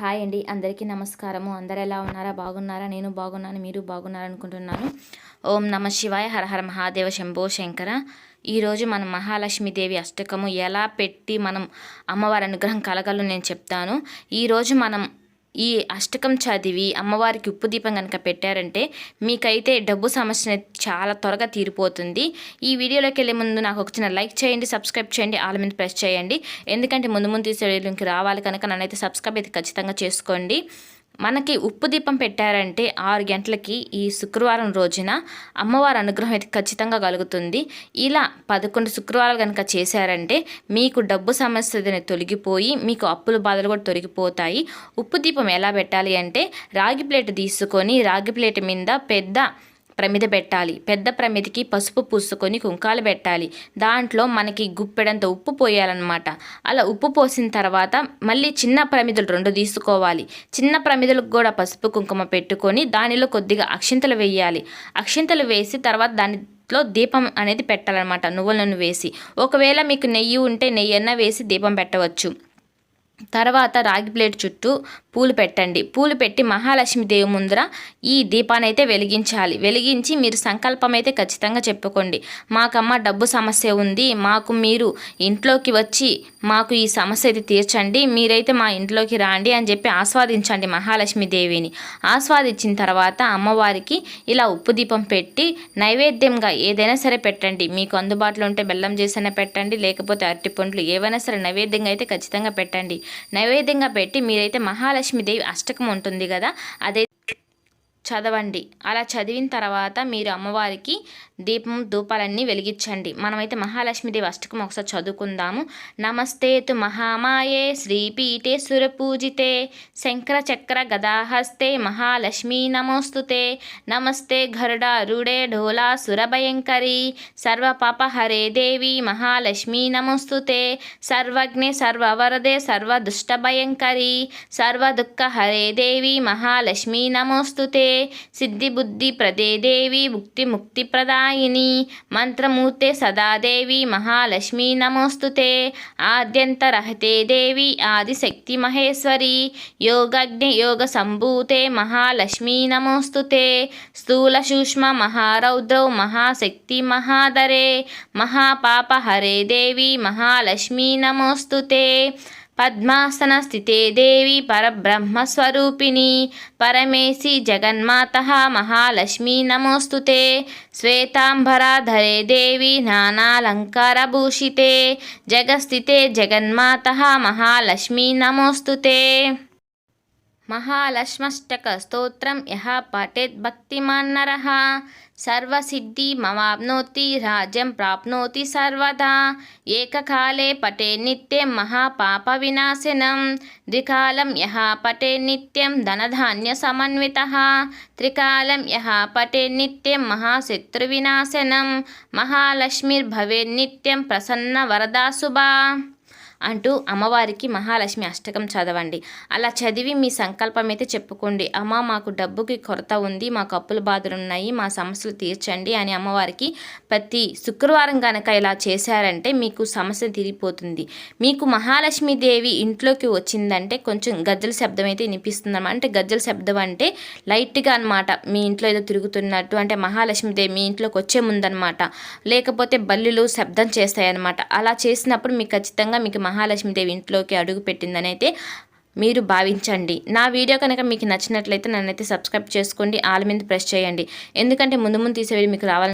Hi అండి. అందరికీ నమస్కారము. అందరు ఎలా ఉన్నారా? బాగున్నారా? నేను బాగున్నాను. మీరు బాగున్నారనుకుంటున్నాను. ఓం నమ శివాయ. హర హర మహాదేవ శంభో శంకర. ఈరోజు మనం మహాలక్ష్మీదేవి అష్టకము ఎలా పెట్టి మనం అమ్మవారి అనుగ్రహం కలగలు నేను చెప్తాను. ఈరోజు మనం ఈ అష్టకం చదివి అమ్మవారికి ఉప్పు దీపం కనుక పెట్టారంటే మీకైతే డబ్బు సమస్య చాలా త్వరగా తీరిపోతుంది. ఈ వీడియోలోకి వెళ్ళే ముందు నాకు ఒక చిన్న లైక్ చేయండి సబ్స్క్రైబ్ చేయండి ఆల్ మీద ప్రెస్ చేయండి. ఎందుకంటే ముందు ముందు తీసే రావాలి కనుక నన్నైతే సబ్స్క్రైబ్ అయితే ఖచ్చితంగా చేసుకోండి. మనకి ఉప్పు దీపం పెట్టారంటే ఆరు గంటలకి ఈ శుక్రవారం రోజున అమ్మవారి అనుగ్రహం అయితే ఖచ్చితంగా కలుగుతుంది. ఇలా పదకొండు శుక్రవారాలు కనుక చేశారంటే మీకు డబ్బు సమస్య తొలగిపోయి మీకు అప్పుల బాధలు కూడా తొలగిపోతాయి. ఉప్పు దీపం ఎలా పెట్టాలి అంటే రాగి ప్లేట్ తీసుకొని రాగి ప్లేట్ మీద పెద్ద ప్రమిద పెట్టాలి. పెద్ద ప్రమిదికి పసుపు పూసుకొని కుంకాలు పెట్టాలి. దాంట్లో మనకి గుప్పెడంత ఉప్పు పోయాలన్నమాట. అలా ఉప్పు పోసిన తర్వాత మళ్ళీ చిన్న ప్రమిదలు రెండు తీసుకోవాలి. చిన్న ప్రమిదలకు కూడా పసుపు కుంకుమ పెట్టుకొని దానిలో కొద్దిగా అక్షింతలు వేయాలి. అక్షింతలు వేసి తర్వాత దాని లో దీపం అనేది పెట్టాలన్నమాట. నువ్వులను వేసి. ఒకవేళ మీకు నెయ్యి ఉంటే నెయ్యి అన్న వేసి దీపం పెట్టవచ్చు. తర్వాత రాగి ప్లేట్ చుట్టూ పూలు పెట్టండి. పూలు పెట్టి మహాలక్ష్మి దేవి ముందర ఈ దీపాన్ని అయితే వెలిగించాలి. వెలిగించి మీరు సంకల్పం అయితే ఖచ్చితంగా చెప్పుకోండి. మాకమ్మ డబ్బు సమస్య ఉంది. మాకు మీరు ఇంట్లోకి వచ్చి మాకు ఈ సమస్య అయితే తీర్చండి. మీరైతే మా ఇంట్లోకి రాండి అని చెప్పి ఆస్వాదించండి మహాలక్ష్మి దేవిని. ఆస్వాదించిన తర్వాత అమ్మవారికి ఇలా ఉప్పు దీపం పెట్టి నైవేద్యంగా ఏదైనా సరే పెట్టండి. మీకు అందుబాటులో ఉంటే బెల్లం చేసైనా పెట్టండి. లేకపోతే అరటిపండ్లు ఏవైనా సరే నైవేద్యంగా అయితే ఖచ్చితంగా పెట్టండి. నైవేద్యంగా పెట్టి మీరైతే మహాలక్ష్మీదేవి అష్టకం ఉంటుంది కదా అదే చదవండి. అలా చదివిన తర్వాత మీరు అమ్మవారికి దీపం ధూపాలన్నీ వెలిగించండి. మనమైతే మహాలక్ష్మీదేవి అష్టకం ఒకసారి చదువుకుందాము. నమస్తే తు మహామాయే శ్రీపీఠే సురపూజితే శంకర చక్ర గదాహస్తే మహాలక్ష్మీ నమోస్తుతే. నమస్తే గరుడారుడే ఢోలా సురభయంకరి. సర్వపాపహరే దేవి మహాలక్ష్మీ నమోస్తుతే. సర్వజ్ఞే సర్వవరదే సర్వదుష్టభయంకరి. సర్వదుఃఖహరే దేవి మహాలక్ష్మీ నమోస్తుతే. సిద్ధిబుద్ధి ప్రదే దేవి ముక్తి ముక్తి ప్రదాయిని. మంత్రమూర్తే సదాదేవి మహాలక్ష్మీ నమోస్తుతే. ఆద్యంతరహతే దేవి ఆదిశక్తి మహేశ్వరి. యోగజ్ఞ యోగ సంభూతే మహాలక్ష్మీ నమోస్తుతే. స్థూల సూక్ష్మ మహారౌద్రౌ మహాశక్తి మహాదరే మహాపాపహరే దేవి మహాలక్ష్మీ నమోస్తుతే. పద్మాసనస్థితే దేవి పరబ్రహ్మస్వరూపిణి. పరమేశి జగన్మాత మహాలక్ష్మీ నమోస్తుతే. శ్వేతాంబరాధరే దేవి నానాలంకారభూషితే. జగస్థితే జగన్మాత మహాలక్ష్మీ నమోస్తుతే. మహాలక్ష్మష్టక స్తోత్రం యహ పఠేత్ భక్తిమాన్ నర సర్వసిద్ధి మవాప్నోతి రాజ్యం ప్రాప్నోతి సర్వదా. ఏకకాలే పటే నిత్యం మహాపాప వినాశనం ద్వికాలం యహ పటే నిత్యం ధనధాన్య సమన్విత. త్రికాలం యహ పటే అంటూ అమ్మవారికి మహాలక్ష్మి అష్టకం చదవండి. అలా చదివి మీ సంకల్పం అయితే చెప్పుకోండి. అమ్మ మాకు డబ్బుకి కొరత ఉంది మాకు అప్పుల బాధలు ఉన్నాయి మా సమస్యలు తీర్చండి అని అమ్మవారికి ప్రతి శుక్రవారం కనుక ఇలా చేశారంటే మీకు సమస్య తీరిపోతుంది. మీకు మహాలక్ష్మీదేవి ఇంట్లోకి వచ్చిందంటే కొంచెం గజ్జల శబ్దం అయితే వినిపిస్తుంది. అంటే గజ్జల శబ్దం అంటే లైట్గా అనమాట మీ ఇంట్లో ఏదో తిరుగుతున్నట్టు అంటే మహాలక్ష్మీదేవి మీ ఇంట్లోకి వచ్చే ముందనమాట లేకపోతే బల్లులు శబ్దం చేస్తాయన్నమాట. అలా చేసినప్పుడు మీకు ఖచ్చితంగా మీకు మహాలక్ష్మీదేవి ఇంట్లోకి అడుగు పెట్టిందని అయితే మీరు భావించండి. నా వీడియో కనుక మీకు నచ్చినట్లయితే నన్నైతే సబ్స్క్రైబ్ చేసుకోండి. ఆల్ మీద ప్రెస్ చేయండి. ఎందుకంటే ముందు ముందు తీసేవి మీకు రావాలి